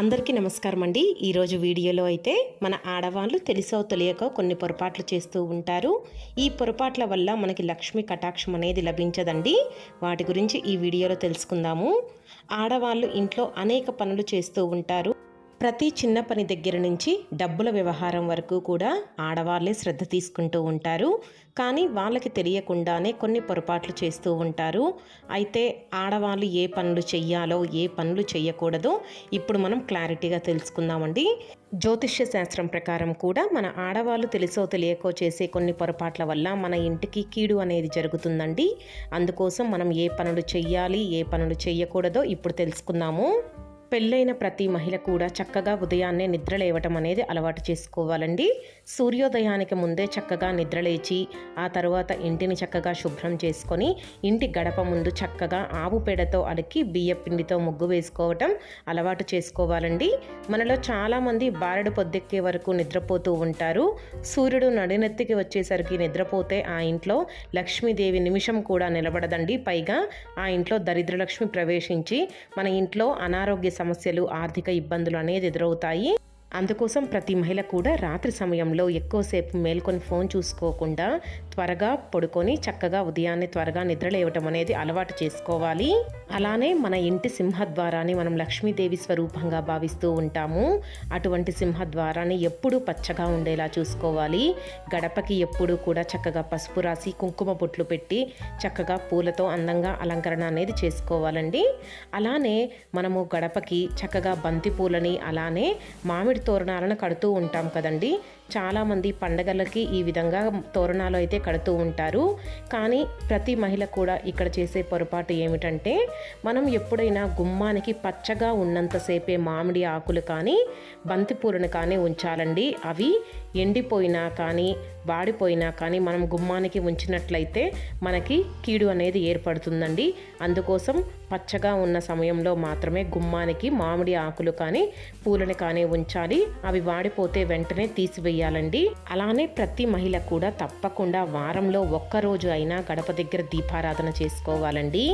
అందరికీ నమస్కారం అండి ఈరోజు వీడియోలో అయితే మన ఆడవాళ్ళు తెలిసో తెలియక కొన్ని పొరపాట్లు చేస్తూ ఉంటారు. ఈ పొరపాట్ల వల్ల మనకి లక్ష్మి కటాక్షం అనేది లభించదండి. వాటి గురించి ఈ వీడియోలో తెలుసుకుందాము. ఆడవాళ్ళు ఇంట్లో అనేక పనులు చేస్తూ ఉంటారు. ప్రతి చిన్న పని దగ్గర నుంచి డబ్బుల వ్యవహారం వరకు కూడా ఆడవాళ్ళే శ్రద్ధ తీసుకుంటూ ఉంటారు. కానీ వాళ్ళకి తెలియకుండానే కొన్ని పొరపాట్లు చేస్తూ ఉంటారు. అయితే ఆడవాళ్ళు ఏ పనులు చెయ్యాలో ఏ పనులు చేయకూడదో ఇప్పుడు మనం క్లారిటీగా తెలుసుకుందామండి. జ్యోతిష్య శాస్త్రం ప్రకారం కూడా మన ఆడవాళ్ళు తెలుసో తెలియకో చేసే కొన్ని పొరపాట్ల వల్ల మన ఇంటికి కీడు అనేది జరుగుతుందండి. అందుకోసం మనం ఏ పనులు చెయ్యాలి ఏ పనులు చేయకూడదో ఇప్పుడు తెలుసుకుందాము. పెళ్ళైన ప్రతి మహిళ కూడా చక్కగా ఉదయాన్నే నిద్ర లేవటం అనేది అలవాటు చేసుకోవాలండి. సూర్యోదయానికి ముందే చక్కగా నిద్రలేచి ఆ తర్వాత ఇంటిని చక్కగా శుభ్రం చేసుకొని ఇంటి గడప ముందు చక్కగా ఆవు పేడతో అలికి బియ్య పిండితో ముగ్గు వేసుకోవటం అలవాటు చేసుకోవాలండి. మనలో చాలామంది బారెడు పొద్దెక్కే వరకు నిద్రపోతూ ఉంటారు. సూర్యుడు నడినెత్తికి వచ్చేసరికి నిద్రపోతే ఆ ఇంట్లో లక్ష్మీదేవి నిమిషం కూడా నిలబడదండి. పైగా ఆ ఇంట్లో దరిద్రలక్ష్మి ప్రవేశించి మన ఇంట్లో అనారోగ్య సమస్యలు ఆర్థిక ఇబ్బందులు అనేది ఎదురవుతాయి. అందుకోసం ప్రతి మహిళ కూడా రాత్రి సమయంలో ఎక్కువసేపు మేల్కొని ఫోన్ చూసుకోకుండా త్వరగా పడుకొని చక్కగా ఉదయాన్నే త్వరగా నిద్ర లేవటం అనేది అలవాటు చేసుకోవాలి. అలానే మన ఇంటి సింహద్వారాన్ని మనం లక్ష్మీదేవి స్వరూపంగా భావిస్తూ ఉంటాము. అటువంటి సింహద్వారాన్ని ఎప్పుడూ పచ్చగా ఉండేలా చూసుకోవాలి. గడపకి ఎప్పుడూ కూడా చక్కగా పసుపు రాసి కుంకుమ బొట్లు పెట్టి చక్కగా పూలతో అందంగా అలంకరణ అనేది చేసుకోవాలండి. అలానే మనము గడపకి చక్కగా బంతి పూలని అలానే మామిడి తోరణాలను కడుతూ ఉంటాం కదండి. చాలామంది పండగలకి ఈ విధంగా తోరణాలు అయితే కడుతూ ఉంటారు. కానీ ప్రతి మహిళ కూడా ఇక్కడ చేసే పొరపాటు ఏమిటంటే మనం ఎప్పుడైనా గుమ్మానికి పచ్చగా ఉన్నంతసేపే మామిడి ఆకులు కానీ బంతిపూలను కానీ ఉంచాలండి. అవి ఎండిపోయినా కానీ వాడిపోయినా కానీ మనం గుమ్మానికి ఉంచినట్లయితే మనకి కీడు అనేది ఏర్పడుతుందండి. అందుకోసం పచ్చగా ఉన్న సమయంలో మాత్రమే గుమ్మానికి మామిడి ఆకులు కానీ పూలను కానీ ఉంచాలి. అవి వాడిపోతే వెంటనే తీసివేయాలి. చేయాలండి. అలానే ప్రతి మహిళ కూడా తప్పకుండా వారంలో ఒక్కరోజు అయినా గడప దగ్గర దీపారాధన చేసుకోవాలండి.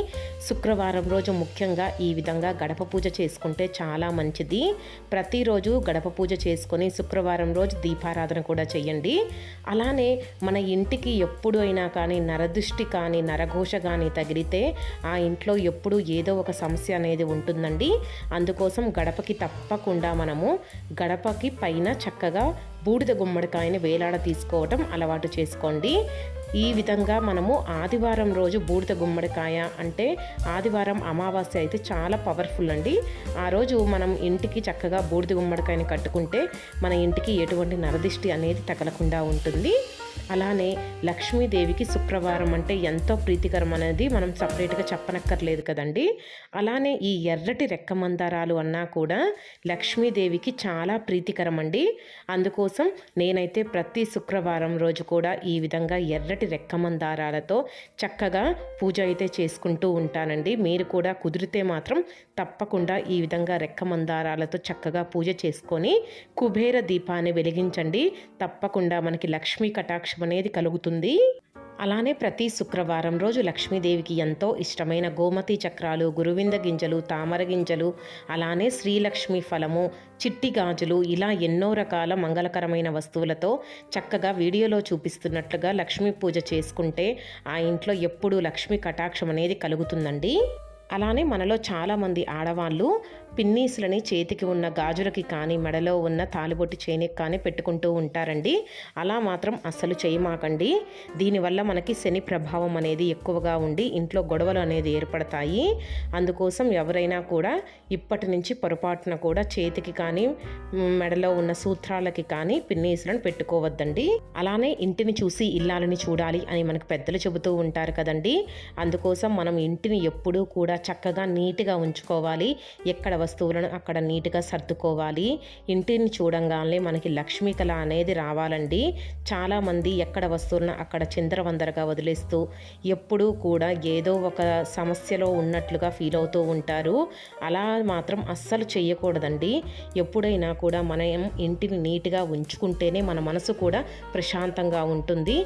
శుక్రవారం రోజు ముఖ్యంగా ఈ విధంగా గడప పూజ చేసుకుంటే చాలా మంచిది. ప్రతిరోజు గడప పూజ చేసుకొని శుక్రవారం రోజు దీపారాధన కూడా చేయండి. అలానే మన ఇంటికి ఎప్పుడు అయినా కానీ నరదృష్టి కానీ నరఘోష కానీ తగిలితే ఆ ఇంట్లో ఎప్పుడు ఏదో ఒక సమస్య అనేది ఉంటుందండి. అందుకోసం గడపకి తప్పకుండా మనము గడపకి పైన చక్కగా బూడిద గుమ్మడికాయని వేలాడ తీసుకోవటం అలవాటు చేసుకోండి. ఈ విధంగా మనము ఆదివారం రోజు బూడిద గుమ్మడికాయ అంటే ఆదివారం అమావాస్య అయితే చాలా పవర్ఫుల్ అండి. ఆ రోజు మనం ఇంటికి చక్కగా బూడిద గుమ్మడికాయని కట్టుకుంటే మన ఇంటికి ఎటువంటి నరదిష్టి అనేది తగలకుండా ఉంటుంది. అలానే లక్ష్మీదేవికి శుక్రవారం అంటే ఎంతో ప్రీతికరం అనేది మనం సపరేట్గా చెప్పనక్కర్లేదు కదండి. అలానే ఈ ఎర్రటి రెక్క మందారాలు అన్నా కూడా లక్ష్మీదేవికి చాలా ప్రీతికరం అండి అందుకోసం నేనైతే ప్రతి శుక్రవారం రోజు కూడా ఈ విధంగా ఎర్రటి రెక్క మందారాలతో చక్కగా పూజ అయితే చేసుకుంటూ ఉంటానండి. మీరు కూడా కుదిరితే మాత్రం తప్పకుండా ఈ విధంగా రెక్క మందారాలతో చక్కగా పూజ చేసుకొని కుబేర దీపాన్ని వెలిగించండి. తప్పకుండా మనకి లక్ష్మీ కటాక్షం అనేది కలుగుతుంది. అలానే ప్రతి శుక్రవారం రోజు లక్ష్మీదేవికి ఎంతో ఇష్టమైన గోమతి చక్రాలు గురువింద గింజలు తామర గింజలు అలానే శ్రీలక్ష్మి ఫలము చిట్టి గాజులు ఇలా ఎన్నో రకాల మంగళకరమైన వస్తువులతో చక్కగా వీడియోలో చూపిస్తున్నట్లుగా లక్ష్మీ పూజ చేసుకుంటే ఆ ఇంట్లో ఎప్పుడూ లక్ష్మీ కటాక్షం అనేది కలుగుతుందండి. అలానే మనలో చాలామంది ఆడవాళ్ళు పిన్నీసులని చేతికి ఉన్న గాజులకి కానీ మెడలో ఉన్న తాలిబొట్టి చేనికి కానీ పెట్టుకుంటూ ఉంటారండి. అలా మాత్రం అస్సలు చేయమాకండి. దీనివల్ల మనకి శని ప్రభావం అనేది ఎక్కువగా ఉండి ఇంట్లో గొడవలు అనేది ఏర్పడతాయి. అందుకోసం ఎవరైనా కూడా ఇప్పటి నుంచి పొరపాటున కూడా చేతికి కానీ మెడలో ఉన్న సూత్రాలకి కానీ పిన్నీసులను పెట్టుకోవద్దండి. అలానే ఇంటిని చూసి ఇల్లాలని చూడాలి అని మనకు పెద్దలు చెబుతూ ఉంటారు కదండి. అందుకోసం మనం ఇంటిని ఎప్పుడూ కూడా చక్కగా నీట్గా ఉంచుకోవాలి. ఎక్కడ వస్తువులను అక్కడ నీట్గా సర్దుకోవాలి. ఇంటిని చూడంగానే మనకి లక్ష్మీ కళ అనేది రావాలండి. చాలామంది ఎక్కడ వస్తువులను అక్కడ చిందరవందరగా వదిలేస్తూ ఎప్పుడూ కూడా ఏదో ఒక సమస్యలో ఉన్నట్లుగా ఫీల్ అవుతూ ఉంటారు. అలా మాత్రం అస్సలు చేయకూడదండి ఎప్పుడైనా కూడా మనం ఇంటిని నీట్గా ఉంచుకుంటేనే మన మనసు కూడా ప్రశాంతంగా ఉంటుంది.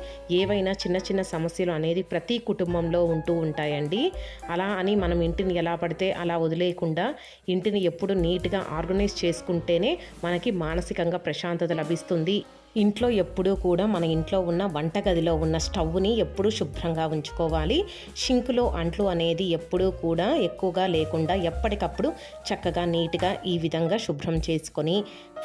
ఏవైనా చిన్న చిన్న సమస్యలు అనేది ప్రతి కుటుంబంలో ఉంటూ ఉంటాయండి. అలా అని మనం ఇంటిని ఎలా పడితే అలా వదిలేయకుండా ఇంటిని ఇంటిని ఎప్పుడు నీట్గా ఆర్గనైజ్ చేసుకుంటేనే మనకి మానసికంగా ప్రశాంతత లభిస్తుంది. ఇంట్లో ఎప్పుడూ కూడా మన ఇంట్లో ఉన్న వంటగదిలో ఉన్న స్టవ్ని ఎప్పుడూ శుభ్రంగా ఉంచుకోవాలి. షింకులో అంట్లు అనేది ఎప్పుడూ కూడా ఎక్కువగా లేకుండా ఎప్పటికప్పుడు చక్కగా నీట్గా ఈ విధంగా శుభ్రం చేసుకొని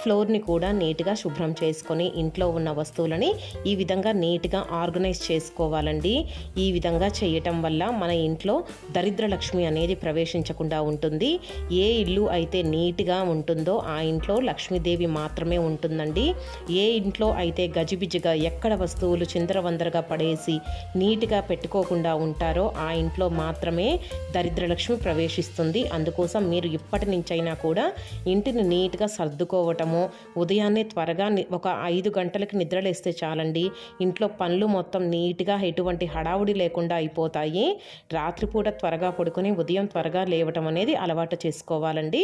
ఫ్లోర్ని కూడా నీట్గా శుభ్రం చేసుకొని ఇంట్లో ఉన్న వస్తువులని ఈ విధంగా నీట్గా ఆర్గనైజ్ చేసుకోవాలండి. ఈ విధంగా చేయటం వల్ల మన ఇంట్లో దరిద్ర లక్ష్మి అనేది ప్రవేశించకుండా ఉంటుంది. ఏ ఇల్లు అయితే నీట్గా ఉంటుందో ఆ ఇంట్లో లక్ష్మీదేవి మాత్రమే ఉంటుందండి. ఏ ఇంట్లో ఇంట్లో అయితే గజిబిజిగా ఎక్కడ వస్తువులు చిందరవందరగా పడేసి నీట్గా పెట్టుకోకుండా ఉంటారో ఆ ఇంట్లో మాత్రమే దరిద్రలక్ష్మి ప్రవేశిస్తుంది. అందుకోసం మీరు ఇప్పటి నుంచైనా కూడా ఇంటిని నీట్గా సర్దుకోవటము ఉదయాన్నే త్వరగా ఒక ఐదు గంటలకి నిద్రలేస్తే చాలండి. ఇంట్లో పనులు మొత్తం నీట్గా ఎటువంటి హడావుడి లేకుండా అయిపోతాయి. రాత్రిపూట త్వరగా పడుకొని ఉదయం త్వరగా లేవటం అనేది అలవాటు చేసుకోవాలండి.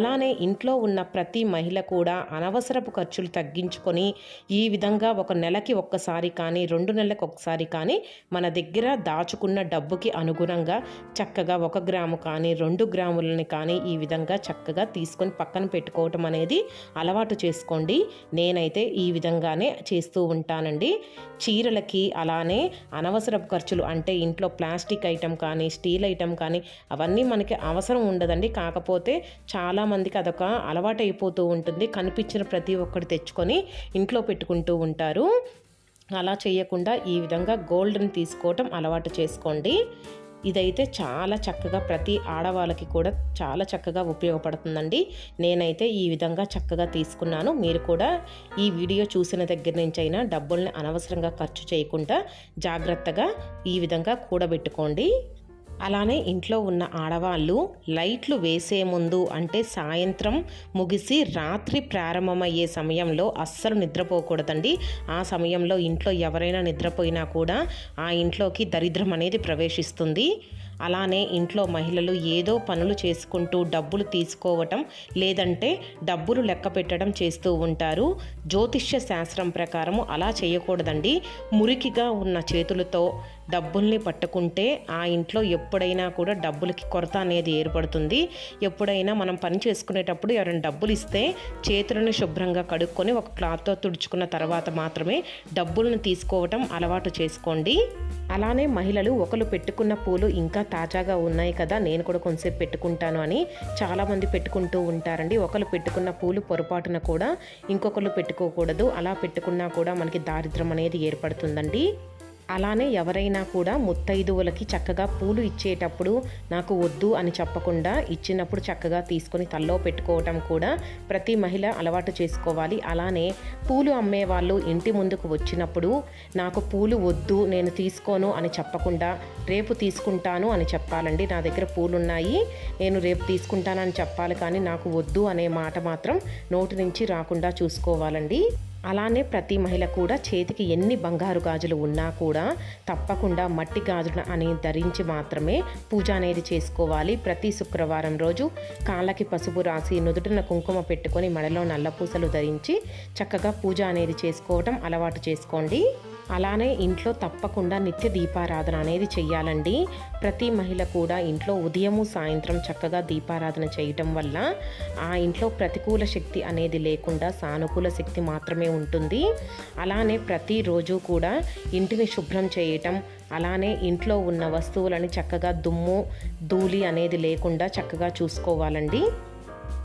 అలానే ఇంట్లో ఉన్న ప్రతి మహిళ కూడా అనవసరపు ఖర్చులు తగ్గించుకొని ఈ విధంగా ఒక నెలకి ఒక్కసారి కానీ రెండు నెలలకు ఒకసారి కానీ మన దగ్గర దాచుకున్న డబ్బుకి అనుగుణంగా చక్కగా ఒక గ్రాము కానీ రెండు గ్రాములని కానీ ఈ విధంగా చక్కగా తీసుకొని పక్కన పెట్టుకోవటం అనేది అలవాటు చేసుకోండి. నేనైతే ఈ విధంగానే చేస్తూ ఉంటానండి. చీరలకి అలానే అనవసరపు ఖర్చులు అంటే ఇంట్లో ప్లాస్టిక్ ఐటెం కానీ స్టీల్ ఐటెం కానీ అవన్నీ మనకి అవసరం ఉండదండి. కాకపోతే చాలామందికి అదొక అలవాటు అయిపోతూ ఉంటుంది. కనిపించిన ప్రతి ఒక్కటి తెచ్చుకొని ఇంట్లో పెట్టుకుంటూ ఉంటారు. అలా చేయకుండా ఈ విధంగా గోల్డ్ని తీసుకోవటం అలవాటు చేసుకోండి. ఇదైతే చాలా చక్కగా ప్రతి ఆడవాళ్ళకి కూడా చాలా చక్కగా ఉపయోగపడుతుందండి. నేనైతే ఈ విధంగా చక్కగా తీసుకున్నాను. మీరు కూడా ఈ వీడియో చూసిన దగ్గర నుంచి అయినా డబ్బుల్ని అనవసరంగా ఖర్చు చేయకుండా జాగ్రత్తగా ఈ విధంగా కూడబెట్టుకోండి. అలానే ఇంట్లో ఉన్న ఆడవాళ్ళు లైట్లు వేసే ముందు అంటే సాయంత్రం ముగిసి రాత్రి ప్రారంభమయ్యే సమయంలో అస్సలు నిద్రపోకూడదండి. ఆ సమయంలో ఇంట్లో ఎవరైనా నిద్రపోయినా కూడా ఆ ఇంట్లోకి దరిద్రం అనేది ప్రవేశిస్తుంది. అలానే ఇంట్లో మహిళలు ఏదో పనులు చేసుకుంటూ డబ్బులు తీసుకోవటం లేదంటే డబ్బులు లెక్క పెట్టడం చేస్తూ ఉంటారు. జ్యోతిష్య శాస్త్రం ప్రకారము అలా చేయకూడదండి. మురికిగా ఉన్న చేతులతో డబ్బుల్ని పట్టుకుంటే ఆ ఇంట్లో ఎప్పుడైనా కూడా డబ్బులకి కొరత అనేది ఏర్పడుతుంది. ఎప్పుడైనా మనం పని చేసుకునేటప్పుడు ఎవరైనా డబ్బులు ఇస్తే చేతులను శుభ్రంగా కడుక్కొని ఒక క్లాత్తో తుడుచుకున్న తర్వాత మాత్రమే డబ్బులను తీసుకోవటం అలవాటు చేసుకోండి. అలానే మహిళలు ఒకరు పెట్టుకున్న పూలు ఇంకా తాజాగా ఉన్నాయి కదా నేను కూడా కొంతసేపు పెట్టుకుంటాను అని చాలామంది పెట్టుకుంటూ ఉంటారండి. ఒకరు పెట్టుకున్న పూలు పొరపాటున కూడా ఇంకొకరు పెట్టుకోకూడదు. అలా పెట్టుకున్నా కూడా మనకి దారిద్రం అనేది ఏర్పడుతుందండి. అలానే ఎవరైనా కూడా ముత్తైదువులకి చక్కగా పూలు ఇచ్చేటప్పుడు నాకు వద్దు అని చెప్పకుండా ఇచ్చినప్పుడు చక్కగా తీసుకొని తల్లో పెట్టుకోవటం కూడా ప్రతి మహిళ అలవాటు చేసుకోవాలి. అలానే పూలు అమ్మే వాళ్ళు ఇంటి ముందుకు వచ్చినప్పుడు నాకు పూలు వద్దు నేను తీసుకోను అని చెప్పకుండా రేపు తీసుకుంటాను అని చెప్పాలండి. నా దగ్గర పూలు ఉన్నాయి నేను రేపు తీసుకుంటానని చెప్పాలి కానీ నాకు వద్దు అనే మాట మాత్రం నోటి నుంచి రాకుండా చూసుకోవాలండి. అలానే ప్రతి మహిళ కూడా చేతికి ఎన్ని బంగారు గాజులు ఉన్నా కూడా తప్పకుండా మట్టి గాజులు అని ధరించి మాత్రమే పూజ అనేది చేసుకోవాలి. ప్రతి శుక్రవారం రోజు కాళ్ళకి పసుపు రాసి నుదుటిన కుంకుమ పెట్టుకొని మెడలో నల్లపూసలు ధరించి చక్కగా పూజ అనేది చేసుకోవటం అలవాటు చేసుకోండి. అలానే ఇంట్లో తప్పకుండా నిత్య దీపారాధన అనేది చేయాలండి ప్రతి మహిళ కూడా ఇంట్లో ఉదయము సాయంత్రం చక్కగా దీపారాధన చేయటం వల్ల ఆ ఇంట్లో ప్రతికూల శక్తి అనేది లేకుండా సానుకూల శక్తి మాత్రమే ఉంటుంది. అలానే ప్రతిరోజు కూడా ఇంటిని శుభ్రం చేయటం అలానే ఇంట్లో ఉన్న వస్తువులని చక్కగా దుమ్ము ధూళి అనేది లేకుండా చక్కగా చూసుకోవాలండి.